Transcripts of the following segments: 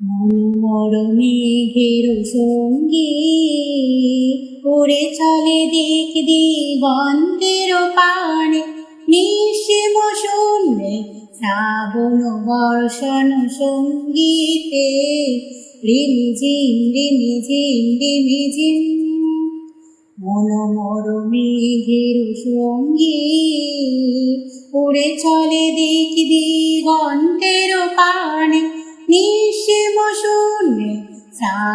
মনোমর মেঘের সঙ্গী উড়ে চলে দিক দিগন্তের পানে। নিঃসীম শূন্যে শ্রাবণ বর্ষণ সঙ্গীতে রিমিঝিম রিমিঝিম রিমিঝিম মনোমর মেঘের সঙ্গী উড়ে চলে দিক দিগন্তের পানে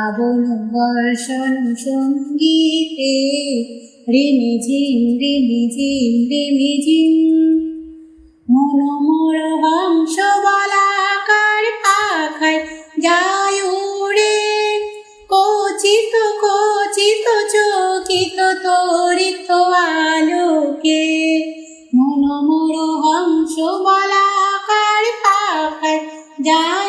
শ্রাবণ বর্ষণ সঙ্গীতে রিমিঝিম রিমিঝিম রিমিঝিম মনোমর বংশ বলাকার পাখায় যায় উড়ে কচিত কচিত চকিত তরিত আলোকে মনোমর হংস বলাকার পাখায় যায়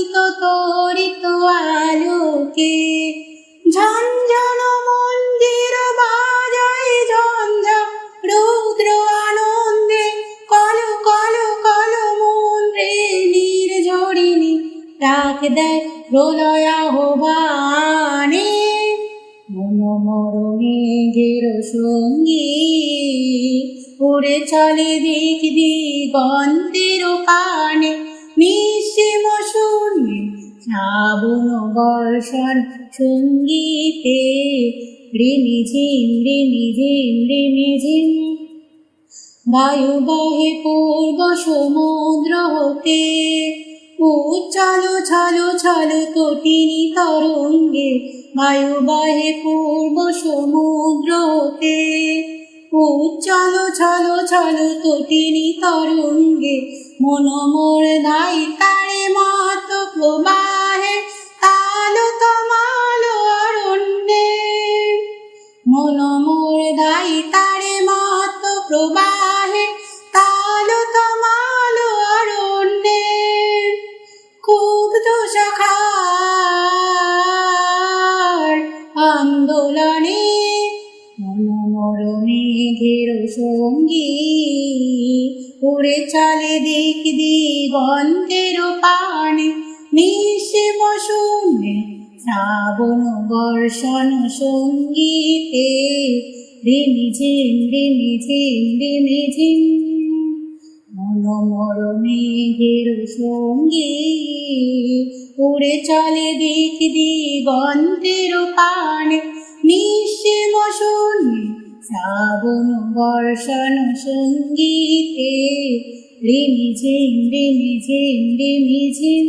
চকিত তরিত আলোকে। ঝঞ্ঝন মন্দির বাজায় ঝঞ্ঝা, রুদ্র আনন্দে কল কল কল মন্ত্রে নির্ঝরিণী ডাক দেয় প্রলয় আহ্বানে। মনোমর মেঘের সঙ্গী উড়ে চলে দিক দিগন্তের পানে শ্রাবণ বর্ষণ সঙ্গীতে রিমিঝিম রিমিঝিম রিমিঝিম বায়ু বহে পূর্ব সমুদ্র হতে, উচ্ছল ছল ছল তটিনী তরঙ্গে বায়ু বহে পূর্ব সমুদ্র হতে, উচ্ছল ছল ছল তটিনী তরঙ্গে মনোমোর ধাই তারে মত প্রবাহে ক্ষুব্ধ সখার আন্দোলনে মনোমর মেঘের সঙ্গী উড়ে চলে দিক দিগন্তের পানে। নিঃসীম শূন্যে শ্রাবণ বর্ষণ সঙ্গীতে রিমিঝিম রিমিঝিম রিমিঝিম মনোমর সঙ্গে সঙ্গী উড়ে চলে দিক দিগন্তের পানে নিঃসীম শূন্যে শ্রাবণ বর্ষণ সঙ্গীতে রিমিঝিম রিমিঝিম রিমিঝিম